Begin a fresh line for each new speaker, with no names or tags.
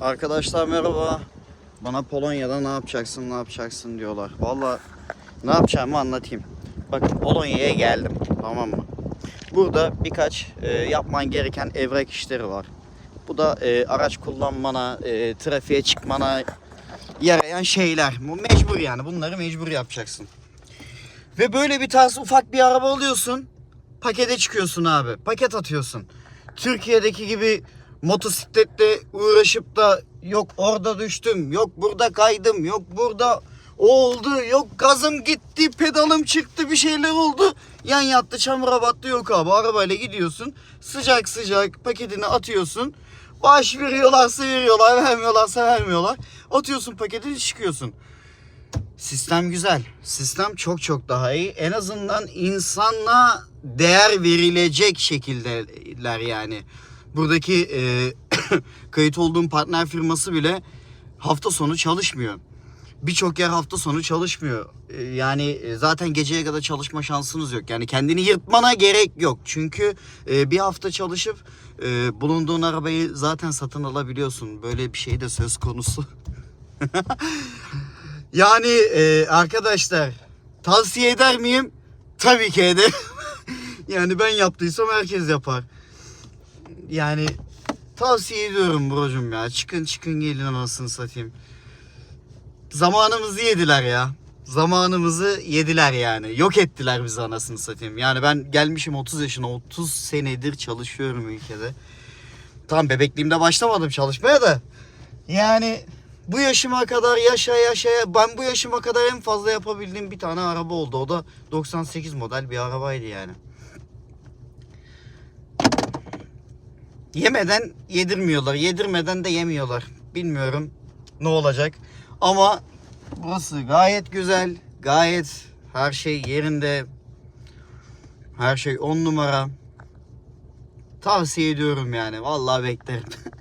Arkadaşlar merhaba. Bana Polonya'da ne yapacaksın ne yapacaksın diyorlar. Valla ne yapacağımı anlatayım. Bakın Polonya'ya geldim tamam mı? Burada birkaç e, yapman gereken evrak işleri var. Bu da e, araç kullanmana, e, trafiğe çıkmana yarayan şeyler. Bu mecbur yani bunları mecbur yapacaksın. Ve böyle bir tarz ufak bir araba alıyorsun. Pakete çıkıyorsun abi. Paket atıyorsun. Türkiye'deki gibi motosikletle uğraşıp da yok orada düştüm, yok burada kaydım, yok burada oldu, yok gazım gitti, pedalım çıktı, bir şeyler oldu. Yan yattı, çamura battı yok abi. Arabayla gidiyorsun. Sıcak sıcak paketini atıyorsun. Baş veriyorlarsa veriyorlar, vermiyorlarsa vermiyorlar. Atıyorsun paketini çıkıyorsun. Sistem güzel. Sistem çok çok daha iyi. En azından insana değer verilecek şekildeler yani. Buradaki e, kayıt olduğum partner firması bile hafta sonu çalışmıyor. Birçok yer hafta sonu çalışmıyor. E, yani e, zaten geceye kadar çalışma şansınız yok. Yani kendini yırtmana gerek yok. Çünkü e, bir hafta çalışıp bulunduğun arabayı zaten satın alabiliyorsun. Böyle bir şey de söz konusu. Yani arkadaşlar tavsiye eder miyim? Tabii ki ederim. yani ben yaptıysam herkes yapar. Yani tavsiye ediyorum brocum ya. Çıkın çıkın gelin anasını satayım. Zamanımızı yediler ya. Zamanımızı yediler yani. Yok ettiler bizi anasını satayım. Yani ben gelmişim 30 yaşına 30 senedir çalışıyorum ülkede. Tam bebekliğimde başlamadım çalışmaya da. Yani bu yaşıma kadar yaşa yaşa ben bu yaşıma kadar en fazla yapabildiğim bir tane araba oldu. O da 98 model bir arabaydı yani. Yemeden yedirmiyorlar. Yedirmeden de yemiyorlar. Bilmiyorum ne olacak. Ama burası gayet güzel. Gayet her şey yerinde. Her şey on numara. Tavsiye ediyorum yani. Vallahi beklerim.